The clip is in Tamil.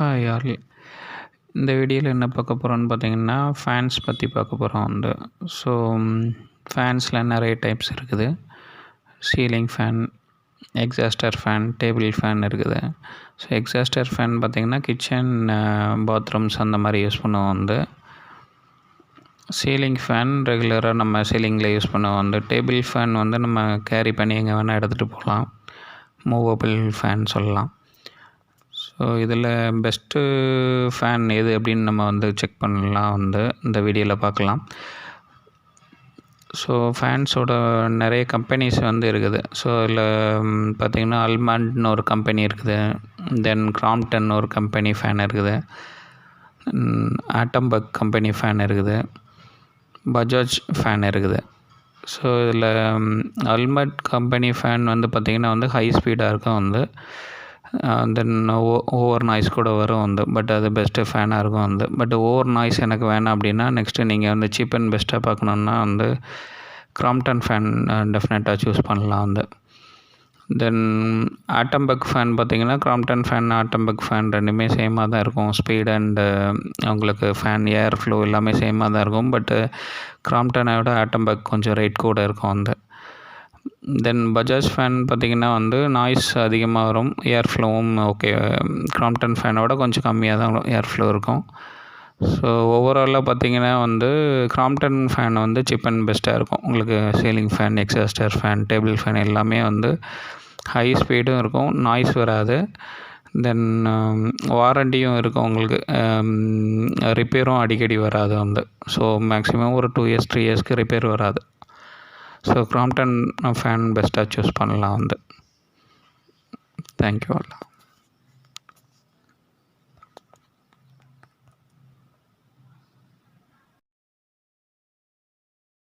ஹாய் ஆல் இந்த வீடியோவில் என்ன பார்க்க போகிறோன்னு பார்த்தீங்கன்னா ஃபேன்ஸ் பற்றி பார்க்க போகிறோம் வந்து ஸோ ஃபேன்ஸில் நிறைய டைப்ஸ் இருக்குது. Ceiling fan exhaust fan table fan இருக்குது. ஸோ எக்ஸாஸ்டர் ஃபேன் பார்த்திங்கன்னா கிச்சன் பாத்ரூம்ஸ் அந்த மாதிரி யூஸ் பண்ணுவோம் வந்து சீலிங் ஃபேன் ரெகுலராக நம்ம சீலிங்கில் யூஸ் பண்ணுவோம் வந்து டேபிள் ஃபேன் வந்து நம்ம கேரி பண்ணி எங்கே வேணால் எடுத்துகிட்டு போகலாம். மூவபிள் ஃபேன் சொல்லலாம். இதில் பெஸ்ட்டு ஃபேன் எது அப்படின்னு நம்ம வந்து செக் பண்ணலாம் வந்து இந்த வீடியோவில் பார்க்கலாம். ஸோ ஃபேன்ஸோட நிறைய கம்பெனிஸ் வந்து இருக்குது. ஸோ இதில் பார்த்திங்கன்னா அல்மாண்ட்னு ஒரு கம்பெனி இருக்குது. தென் கிராம்டன் ஒரு கம்பெனி ஃபேன் இருக்குது. ஆட்டம்பக் கம்பெனி ஃபேன் இருக்குது. பஜாஜ் ஃபேன் இருக்குது. ஸோ இதில் அல்மட் கம்பெனி ஃபேன் வந்து பார்த்திங்கன்னா வந்து ஹை ஸ்பீடாக இருக்கும் வந்து. தென் ஓ ஓவர் நாய்ஸ் கூட வரும் வந்து. பட் அது பெஸ்ட்டு ஃபேனாக இருக்கும் வந்து. பட் ஓவர் நாய்ஸ் எனக்கு வேணாம் அப்படின்னா நெக்ஸ்ட்டு நீங்கள் வந்து சீப் அண்ட் பெஸ்ட்டாக பார்க்கணுன்னா வந்து கிராம்டன் ஃபேன் டெஃபினட்டாக சூஸ் பண்ணலாம் வந்து. தென் ஆட்டம்பக் ஃபேன் பார்த்தீங்கன்னா கிராம்டன் ஃபேன் ஆட்டம்பக் ஃபேன் ரெண்டுமே சேமாக தான் இருக்கும். ஸ்பீட் அண்டு உங்களுக்கு ஃபேன் ஏர் ஃப்ளோ எல்லாமே சேமாக தான் இருக்கும். பட்டு கிராம்டனை விட ஆட்டம்பக் கொஞ்சம் ரேட் கூட இருக்கும் வந்து. தென் பஜாஜ் ஃபேன் பார்த்திங்கன்னா வந்து நாய்ஸ் அதிகமாக வரும். ஏர் ஃப்ளோவும் ஓகே கிராம்டன் ஃபேனோட கொஞ்சம் கம்மியாக தான் ஏர் ஃப்ளோ இருக்கும். ஸோ ஓவராலாக பார்த்திங்கன்னா வந்து கிராம்டன் ஃபேன் வந்து சிப் அண்ட் பெஸ்ட்டாக இருக்கும். உங்களுக்கு ceiling fan exhaust fan table fan எல்லாமே வந்து ஹை ஸ்பீடும் இருக்கும். நாய்ஸ் வராது. தென் வாரண்டியும் um, இருக்கும் உங்களுக்கு. Um, ரிப்பேரும் அடிக்கடி வராது வந்து. ஸோ மேக்ஸிமம் ஒரு டூ இயர்ஸ் த்ரீ இயர்ஸ்க்கு ரிப்பேர் வராது. ஸோ கிராம்டன் ஃபேன் பெஸ்ட்டாக சூஸ் பண்ணலாம் வந்து தேங்க்யூ ஆல்